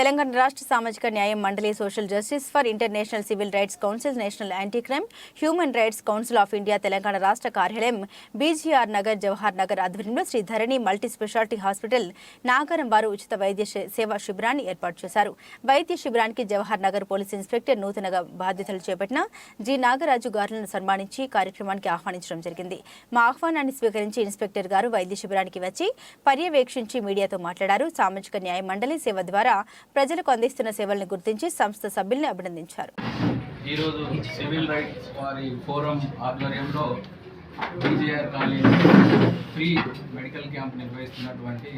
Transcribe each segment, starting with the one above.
తెలంగాణ రాష్ట్ర సామాజిక న్యాయం మండలి social justice for international civil rights council national anti crime human rights council of India Telangana రాష్ట్ర కార్యాలయం బీజీఆర్ నగర్ జవహర్ నగర్ ఆధ్వర్యంలో Sri Dharani multi speciality hospital Nagaram వారు ఉచిత వైద్య సేవా శిబిరాన్ని ఏర్పాటు చేశారు. వైద్య శిబిరానికి జవహర్ నగర్ పోలీస్ ఇన్స్పెక్టర్ నూతనగా బాధ్యతలు చేపట్టిన జి. నాగరాజు గారులను సన్మానించి కార్యక్రమానికి ఆహ్వానించడం జరిగింది. మా ఆహ్వానాన్ని స్వీకరించి ఇన్స్పెక్టర్ గారు వైద్య శిబిరానికి వచ్చి పర్యవేక్షించి మీడియాతో మాట్లాడారు. సామాజిక న్యాయ మండలి సేవ ద్వారా ప్రజలకు అందిస్తున్న సేవలను గుర్తించి సంస్థ సభ్యుల్ని అభినందించారు. ఈరోజు సివిల్ రైట్స్ వారి ఫోరం ఆధ్వర్యంలో BJR college free medical camp నిర్వహిస్తున్నటువంటి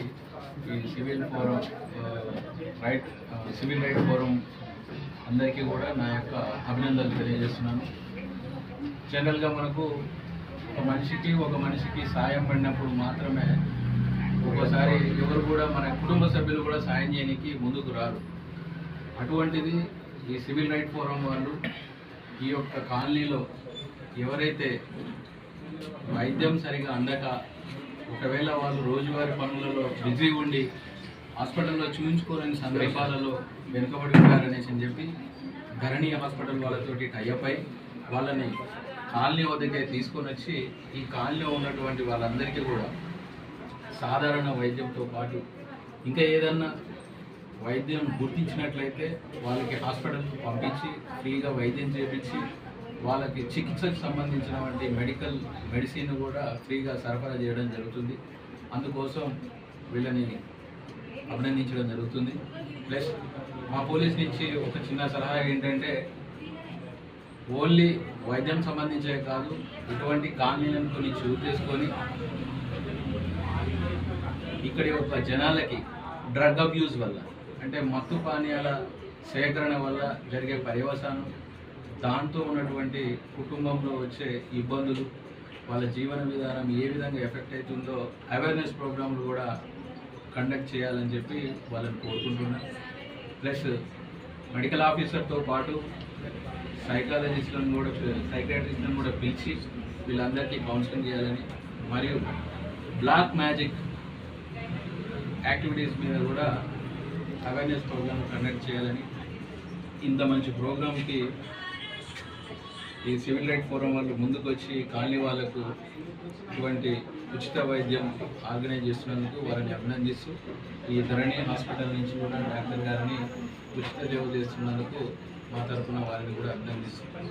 ఈ civil forum right civil right forum అందరికీ కూడా నా యొక్క అభినందనలు తెలియజేస్తున్నాను. జనరల్గా మనకు ఒక మనిషికి ఒక మనిషికి సాయం పడినప్పుడు మాత్రమే ఒక్కోసారి ఎవరు కూడా మన కుటుంబ సభ్యులు కూడా సాయం చేయడానికి ముందుకు రారు. అటువంటిది ఈ సివిల్ రైట్ ఫోరం వాళ్ళు ఈ యొక్క కాలనీలో ఎవరైతే వైద్యం సరిగా అందక ఒకవేళ వాళ్ళు రోజువారీ పనులలో బిజీ ఉండి హాస్పిటల్లో చూపించుకోలేని సందర్భాలలో వెనుకబడి ఉన్నారనేసి అని చెప్పి ధరణి హాస్పిటల్ వాళ్ళతోటి టైఅప్ అయి వాళ్ళని కాలనీ వద్దకే తీసుకొని వచ్చి ఈ కాలనీలో ఉన్నటువంటి వాళ్ళందరికీ కూడా సాధారణ వైద్యంతో పాటు ఇంకా ఏదన్నా వైద్యం గుర్తించినట్లయితే వాళ్ళకి హాస్పిటల్కి పంపించి ఫ్రీగా వైద్యం చేపించి వాళ్ళకి చికిత్సకు సంబంధించినటువంటి మెడికల్ మెడిసిన్ కూడా ఫ్రీగా సరఫరా చేయడం జరుగుతుంది. అందుకోసం వీళ్ళని అభినందించడం జరుగుతుంది. ప్లస్ మా పోలీస్ నుంచి ఒక చిన్న సలహా ఏంటంటే ఓన్లీ వైద్యం సంబంధించే కాదు ఇటువంటి కాలనీలను కొన్ని చూస్ చేసుకొని ఇక్కడి యొక్క జనాలకి డ్రగ్ అబ్యూస్ వల్ల అంటే మత్తు పానీయాల సేకరణ వల్ల జరిగే పర్యవసానం దాంతో ఉన్నటువంటి కుటుంబంలో వచ్చే ఇబ్బందులు వాళ్ళ జీవన విధానం ఏ విధంగా ఎఫెక్ట్ అవుతుందో అవేర్నెస్ ప్రోగ్రాంలు కూడా కండక్ట్ చేయాలని చెప్పి వాళ్ళని కోరుకుంటున్నాను ప్లస్ మెడికల్ ఆఫీసర్తో పాటు సైకాలజిస్ట్లను కూడా సైకాట్రిస్ట్లను కూడా పిలిచి వీళ్ళందరికీ కౌన్సిలింగ్ చేయాలని మరియు బ్లాక్ మ్యాజిక్ యాక్టివిటీస్ మీద కూడా అవేర్నెస్ ప్రోగ్రామ్ కండక్ట్ చేయాలని ఇంత మంచి ప్రోగ్రామ్కి ఈ సివిల్ రైట్ ఫోరం వాళ్ళు ముందుకు వచ్చి కాలనీ వాళ్ళకు ఇటువంటి ఉచిత వైద్యం ఆర్గనైజ్ చేస్తున్నందుకు వారిని అభినందిస్తూ ఈ ధరణి హాస్పిటల్ నుంచి కూడా డాక్టర్ గారిని ఉచిత సేవ చేస్తున్నందుకు మా తరఫున వారిని కూడా అభినందిస్తున్నాను